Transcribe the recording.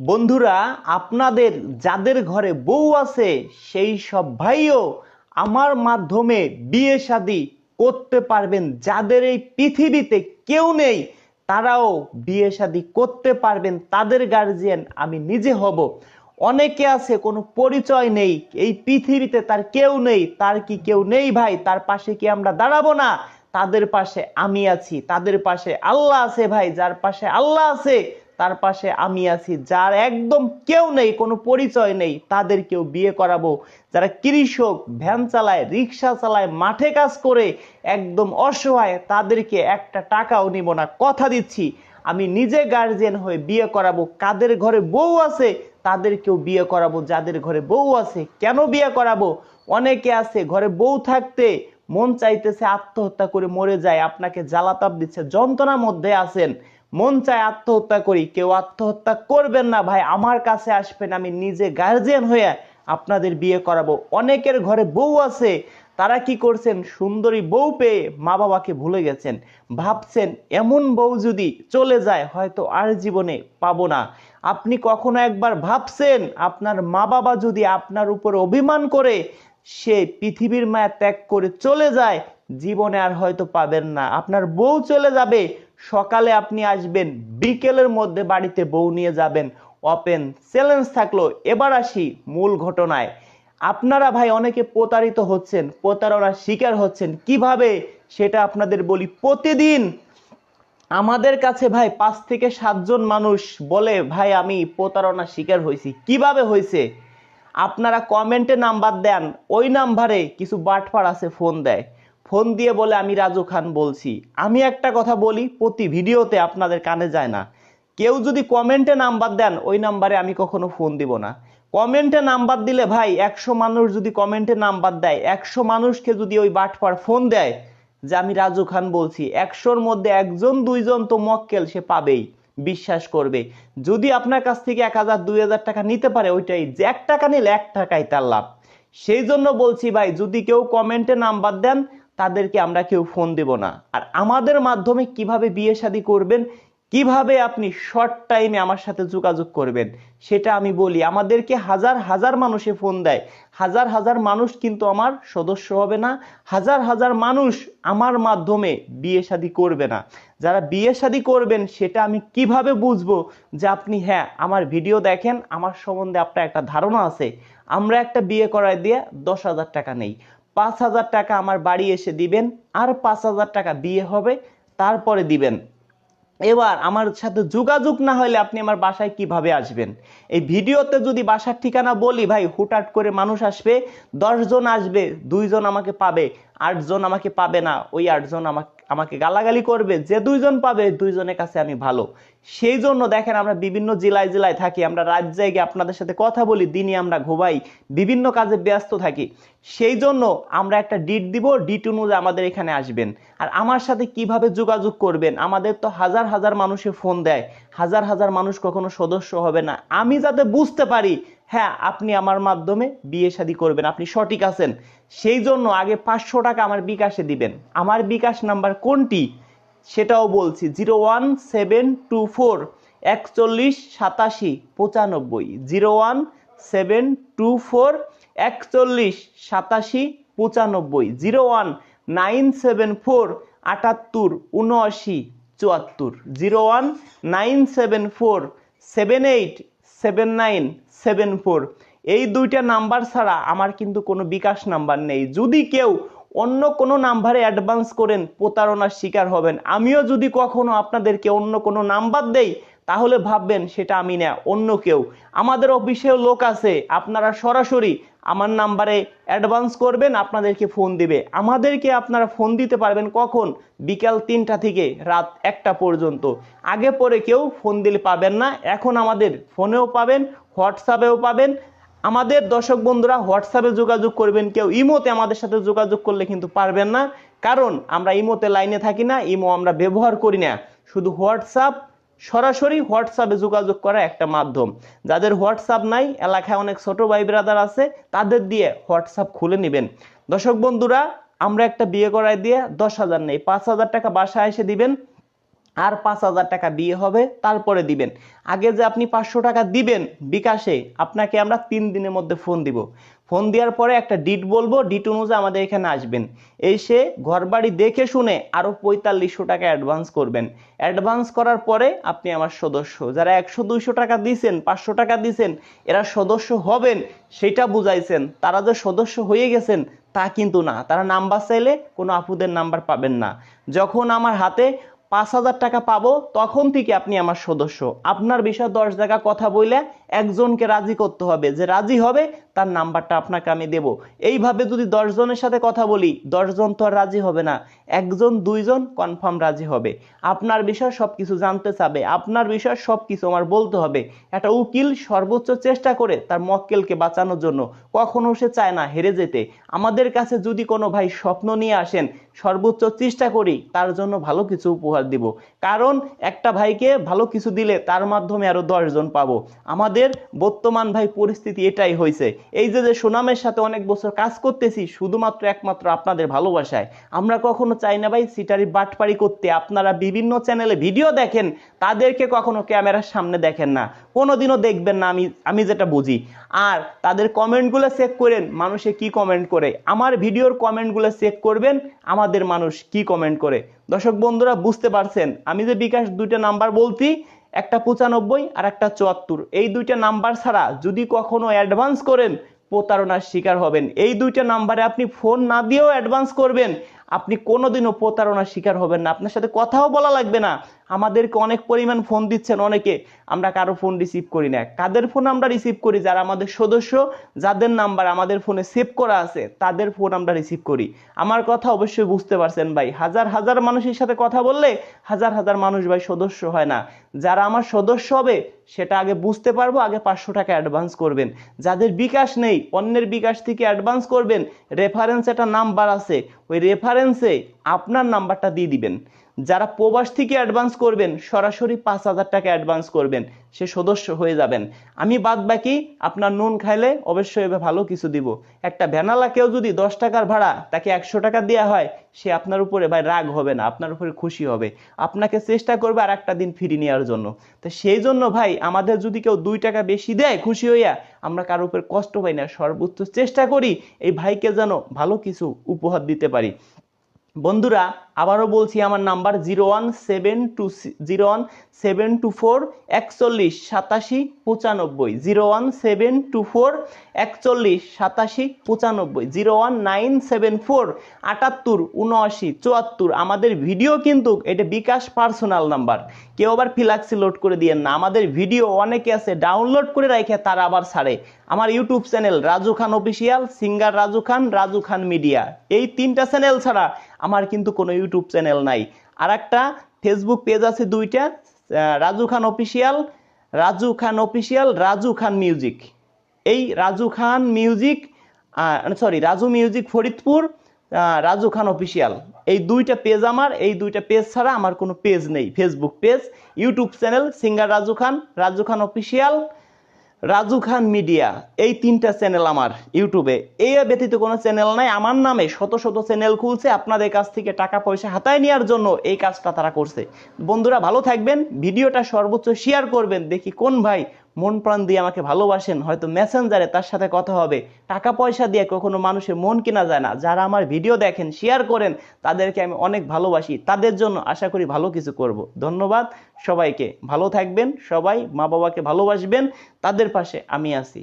বন্ধুরা, আপনাদের যাদের ঘরে বউ আছে, সেই সব ভাইও আমার মাধ্যমে বিয়ে শাদি করতে পারবেন। যাদের এই পৃথিবীতে কেউ নেই, তারাও বিয়ে শাদি করতে পারবেন। তাদের গার্জিয়ান আমি নিজে হব। অনেকে আছে, কোনো পরিচয় নেই, এই পৃথিবীতে তার কেউ নেই। তার কি কেউ নেই ভাই? তার পাশে কি আমরা দাঁড়াবো না? তাদের পাশে আমি আছি, তাদের পাশে আল্লাহ আছে ভাই, যার পাশে আল্লাহ আছে তার পাশে আমি আছি, যার একদম কেউ নেই, কোনো পরিচয় নেই, তাদেরকেও বিয়ে করাবো। যারা কৃষক, ভ্যান চালায়, রিক্সা চালায়, মাঠে কাজ করে, একদম অসহায়, তাদেরকে একটা টাকাও নিব না। কথা দিচ্ছি, আমি নিজে গার্জিয়ান হয়ে বিয়ে করাবো। কাদের ঘরে বউ আছে, তাদেরকেও বিয়ে করাবো। যাদের ঘরে বউ আছে, কেন বিয়ে করাবো? অনেকে আছে, ঘরে বউ থাকতে মন চাইতেছে আত্মহত্যা করে মরে যায়, আপনাকে জ্বালাতাপ দিচ্ছে, যন্ত্রণার মধ্যে আছেন। মন চায় আত্মহত্যা করি, কেউ আত্মহত্যা করবেন না ভাই, আমার কাছে আসবেন, আমি নিজে গার্জিয়ান হয়ে আপনাদের বিয়ে করাবো। অনেকের ঘরে বউ আছে, তারা কি করছেন? সুন্দরী বউ পেয়ে মা বাবাকে ভুলে গেছেন। ভাবছেন, এমন বউ যদি চলে যায়, হয়তো আর জীবনে পাবো না। আপনি কখনো একবার ভাবছেন, আপনার মা বাবা যদি আপনার উপর অভিমান করে সে পৃথিবীর মায়া ত্যাগ করে চলে যায়, জীবনে আর হয়তো পাবেন না। আপনার বউ চলে যাবে সকালে আপনি আসবেন, বিকেলের মধ্যে বাড়িতে বউ নিয়ে যাবেন ওপেন চ্যালেঞ্জ থাকল। এবার আসি মূল ঘটনায়। আপনারা ভাই অনেকে প্রতারিত হচ্ছেন, প্রতারণার শিকার হচ্ছেন। কীভাবে? সেটা আপনাদের বলি, প্রতিদিন আমাদের কাছে ভাই পাঁচ থেকে সাতজন মানুষ বলে, ভাই, আমি প্রতারণার শিকার হয়েছি। কীভাবে হয়েছে? আপনারা কমেন্টে নাম্বার দেন, ওই নাম্বারে কিছু বাটপার আছে ফোন দেয়। ফোন দিয়ে বলে, আমি রাজু খান বলছি। আমি একটা কথা বলি, প্রতি ভিডিওতে আপনাদের কানে যায় না। কেউ যদি কমেন্টে নাম্বার দেন, ওই নাম্বারে আমি কখনো ফোন দিব না। কমেন্টে নাম্বার দিলে ভাই, একশো মানুষ যদি কমেন্টে নাম্বার দেয়, একশো মানুষকে যদি ওই বাটপার ফোন দেয় যে, আমি রাজু খান বলছি। একশোর মধ্যে একজন, দুইজন তো মক্কেল, সে পাবেই, বিশ্বাস করবে। যদি আপনার কাছ থেকে এক হাজার, দুই হাজার টাকা নিতে পারে, ওইটাই যে, এক টাকা নিলে এক টাকাই তার লাভ। সেই জন্য বলছি ভাই, যদি কেউ কমেন্টে নাম্বার দেন তাদেরকে আমরা কেউ ফোন দেব না। আর আমাদের মাধ্যমে কীভাবে বিয়ে শাদী করবেন, কীভাবে আপনি শর্ট টাইমে আমার সাথে যোগাযোগ করবেন, সেটা আমি বলি। আমাদেরকে হাজার হাজার মানুষে ফোন দেয়। হাজার হাজার মানুষ কিন্তু আমার সদস্য হবে না। হাজার হাজার মানুষ আমার মাধ্যমে বিয়ে শাদী করবে না। যারা বিয়ে শাদী করবেন, সেটা আমি কীভাবে বুঝব যে আপনি হ্যাঁ আমার ভিডিও দেখেন, আমার সম্বন্ধে আপনার একটা ধারণা আছে। আমরা একটা বিয়ে করায় দিয়ে দশ হাজার টাকা নেই। পাঁচ হাজার টাকা আমার বাড়ি এসে দিবেন আর পাঁচ হাজার টাকা বিয়ে হবে, তারপরে দিবেন। এবার আমার সাথে যোগাযোগ না হলে আপনি আমার বাসায় কীভাবে আসবেন? এই ভিডিওতে যদি বাসার ঠিকানা বলি, ভাই, হুটহাট করে মানুষ আসবে, দশজন আসবে, দুইজন আমাকে পাবে। আটজন আমাকে পাবে না, ওই আটজন আমাকে আমাকে গালাগালি করবে, যে দুইজন পাবে, দুইজনের কাছে আমি ভালো। সেই জন্য দেখেন আমরা বিভিন্ন জেলায় জেলায় থাকি, আমরা রাজ্যে গিয়ে আপনাদের সাথে কথা বলি দিনই আমরা ঘুমাই, বিভিন্ন কাজে ব্যস্ত থাকি। সেই জন্য আমরা একটা ডিট দিব ডিট অনুযায়ী আমাদের এখানে আসবেন। আর আমার সাথে কীভাবে যোগাযোগ করবেন? আমাদের তো হাজার হাজার মানুষে ফোন দেয়, হাজার হাজার মানুষ কখনো সদস্য হবে না। আমি যাতে বুঝতে পারি হ্যাঁ আপনি আমার মাধ্যমে বিয়ে শাদী করবেন, আপনি সঠিক আছেন। সেই জন্য আগে পাঁচশো টাকা আমার বিকাশে দিবেন। আমার বিকাশ নাম্বার কোনটি? সেটাও বলছি, zero one seven two four একচল্লিশ সাতাশি পঁচানব্বই। Zero one seven two four একচল্লিশ সাতাশি পঁচানব্বই। Zero one nine seven four আটাত্তর উনআশি চুয়াত্তর। Zero one nine seven four seven eight seven nine seven four এই দুইটা নাম্বার ছাড়া আমার কিন্তু কোনো বিকাশ নাম্বার নেই। যদি কেউ অন্য কোনো নাম্বারে অ্যাডভান্স করেন, প্রতারণার শিকার হবেন। আমিও যদি কখনো আপনাদেরকে অন্য কোনো নাম্বার দেই তাহলে ভাববেন সেটা আমি না, অন্য কেউ। আমাদের অফিসেও লোক আছে, আপনারা সরাসরি আমার নাম্বারে অ্যাডভান্স করবেন, আপনাদেরকে ফোন দিবে। আমাদেরকে আপনারা ফোন দিতে পারবেন কখন? বিকাল তিনটা থেকে রাত একটা পর্যন্ত। আগে পরে কেউ ফোন দিলে পাবেন না, এখন আমাদের ফোনেও পাবেন, হোয়াটসঅ্যাপেও পাবেন। আমাদের দর্শক বন্ধুরা, হোয়াটসঅ্যাপে যোগাযোগ করবেন কেউ, ইমোতে আমাদের সাথে যোগাযোগ করলে কিন্তু পারবেন না। কারণ আমরা ইমোতে লাইনে থাকি না, ইমো আমরা ব্যবহার করি না। শুধু হোয়াটসঅ্যাপ সরাসরি হোয়াটসঅ্যাপে যোগাযোগ করা একটা মাধ্যম। যাদের হোয়াটসঅ্যাপ নাই, এলাকায় অনেক ছোট ভাই ব্রাদার আছে, তাদের দিয়ে হোয়াটসঅ্যাপ খুলে নেবেন। দর্শক বন্ধুরা, আমরা একটা বিয়ে করায় দিয়ে দশ হাজার নেই, পাঁচ হাজার টাকা বাসায় এসে দিবেন, আর পাঁচ হাজার টাকা বিয়ে হবে, তারপরে দিবেন। আগে যে আপনি পাঁচশো টাকা দিবেন বিকাশে, আপনাকে আমরা তিন দিনের মধ্যে ফোন দিব। ফোন দেওয়ার পরে একটা ডিট বলব ডিট অনুযায়ী আমাদের এখানে আসবেন। এসে ঘরবাড়ি দেখে শুনে আরও পঁয়তাল্লিশশো টাকা অ্যাডভান্স করবেন। অ্যাডভান্স করার পরে আপনি আমার সদস্য। যারা একশো, দুইশো টাকা দিছেন, পাঁচশো টাকা দিছেন, এরা সদস্য হবেন, সেটা বুঝাইছেন। তারা যে সদস্য হয়ে গেছেন, তা কিন্তু না। তারা নাম্বার চাইলে কোনো আপুদের নাম্বার পাবেন না। যখন আমার হাতে পাঁচ হাজার টাকা পাবো, তখন থেকে আপনি আমার সদস্য। আপনার বিষয়ে দশ জায়গা কথা বলে একজনকে রাজি করতে হবে। যে রাজি হবে, তার নাম্বারটা আপনাকে আমি দেব। এইভাবে যদি দশ জনের সাথে কথা বলি দশজন তো আর রাজি হবে না। একজন, দুইজন কনফার্ম রাজি হবে। আপনার বিষয়ে সব কিছু জানতে চাবে। আপনার বিষয় সব কিছু আমার বলতে হবে। একটা উকিল সর্বোচ্চ চেষ্টা করে তার মক্কেলকে বাঁচানোর জন্য। কখনো সে চায় না হেরে যেতে। আমাদের কাছে যদি কোনো ভাই স্বপ্ন নিয়ে আসেন, সর্বোচ্চ চেষ্টা করি, তার জন্য ভালো কিছু উপহার দিব। কারণ একটা ভাইকে ভালো কিছু দিলে তার মাধ্যমে আরও দশজন পাবো। আমাদের বর্তমান ভাই পরিস্থিতি এটাই হয়েছে। এই যে যে সুনামের সাথে অনেক বছর কাজ করতেছি, শুধুমাত্র একমাত্র আপনাদের ভালোবাসায়। আমরা কখনো চাই না ভাই সিটারি বাটপাড়ি করতে। আপনারা বিভিন্ন চ্যানেলে ভিডিও দেখেন, তাদেরকে কখনো ক্যামেরার সামনে দেখেন না। কোনোদিনও দেখবেন না আমি আমি যেটা বুঝি। আর তাদের কমেন্টগুলো চেক করেন, মানুষে কি কমেন্ট করে। আমার ভিডিওর কমেন্টগুলো চেক করবেন, আমাদের মানুষ কি কমেন্ট করে। দর্শক বন্ধুরা, বুঝতে পারছেন, আমি যে বিকাশ দুইটা নাম্বার বলছি একটা পঁচানব্বই আর একটা চুয়াত্তর। এই দুইটা নাম্বার ছাড়া যদি কখনো অ্যাডভান্স করেন, প্রতারণার শিকার হবেন। এই দুইটা নাম্বারে আপনি ফোন না দিয়েও অ্যাডভান্স করবেন। আপনি কোনোদিনও প্রতারণার শিকার হবেন না। আপনার সাথে কথাও বলা লাগবে না। আমাদেরকে অনেক পরিমাণ ফোন দিচ্ছেন অনেকে। আমরা কারও ফোন রিসিভ করি না। কাদের ফোন আমরা রিসিভ করি? যারা আমাদের সদস্য, যাদের নাম্বার আমাদের ফোনে সেভ করা আছে, তাদের ফোন আমরা রিসিভ করি। আমার কথা অবশ্যই বুঝতে পারছেন ভাই। হাজার হাজার মানুষের সাথে কথা বললে হাজার হাজার মানুষ ভাই সদস্য হয় না। যারা আমার সদস্য হবে, সেটা আগে বুঝতে পারব, আগে পাঁচশো টাকা অ্যাডভান্স করবেন। যাদের বিকাশ নেই, অন্যের বিকাশ থেকে অ্যাডভান্স করবেন। রেফারেন্স একটা নাম্বার আছে। ওই রেফারেন্সে আপনার নাম্বারটা দিয়ে দিবেন। যারা প্রবাস থেকে অ্যাডভান্স করবেন, সরাসরি পাঁচ হাজার টাকা অ্যাডভান্স করবেন, সে সদস্য হয়ে যাবেন। আমি বাদ বাকি আপনার নুন খাইলে অবশ্যই এবার ভালো কিছু দিব। একটা ভ্যানালাকেও যদি দশ টাকার ভাড়া, তাকে একশো টাকা দেওয়া হয়, সে আপনার উপরে ভাই রাগ হবে না, আপনার উপরে খুশি হবে। আপনাকে চেষ্টা করবে আর একটা দিন ফিরিয়ে নেওয়ার জন্য। তো সেই জন্য ভাই, আমাদের যদি কেউ দুই টাকা বেশি দেয় খুশি হইয়া, আমরা কারোর উপর কষ্ট পাই না। সর্বোচ্চ চেষ্টা করি এই ভাইকে যেন ভালো কিছু উপহার দিতে পারি। বন্ধুরা আবারও বলছি আমার number zero one seven two zero one seven two four একচল্লিশ সাতাশি পঁচানব্বই, zero one seven two four একচল্লিশ সাতাশি পঁচানব্বই, zero one nine seven four আটাত্তর উনআশি চুয়াত্তর। আমাদের ভিডিও কিন্তু এটা বিকাশ পার্সোনাল নাম্বার। কেউ আবার ফিলাক্সি লোড করে দিয়েন না। আমাদের ভিডিও অনেকে আছে, ডাউনলোড করে রাখে তারা আবার ছাড়ে। আমার YouTube channel Raju Khan official singer Raju Khan Raju Khan media. এই তিনটা চ্যানেল ছাড়া আমার কিন্তু কোনো ইউটিউব চ্যানেল নাই। আর একটা ফেসবুক পেজ আছে দুইটা Raju Khan official Raju Khan official Raju Khan music এই Raju Khan music sorry Raju music Faridpur Raju Khan official এই দুইটা পেজ আমার, এই দুইটা পেজ ছাড়া আমার কোনো পেজ নেই। Facebook page YouTube channel singer Raju Khan Raju Khan official Raju Khan media, এই তিনটা চ্যানেল আমার ইউটিউবে। এই ব্যতীত কোনো চ্যানেল নাই, আমার নামে শত শত চ্যানেল খুলছে, আপনাদের কাছ থেকে টাকা পয়সা হাতায় নেওয়ার জন্য এই কাজটা তারা করছে। বন্ধুরা, ভালো থাকবেন, ভিডিওটা সর্বোচ্চ শেয়ার করবেন, দেখি কোন ভাই মন প্রাণ দিয়ে আমাকে ভালোবাসেন, হয়তো মেসেঞ্জারে তার সাথে কথা হবে। টাকা পয়সা দিয়ে কখনো মানুষের মন কেনা যায় না। যারা আমার ভিডিও দেখেন শেয়ার করেন, তাদেরকে আমি অনেক ভালোবাসি। তাদের জন্য আশা করি ভালো কিছু করব। ধন্যবাদ সবাইকে। ভালো থাকবেন সবাই মা বাবাকে ভালোবাসবেন। তাদের পাশে আমি আছি।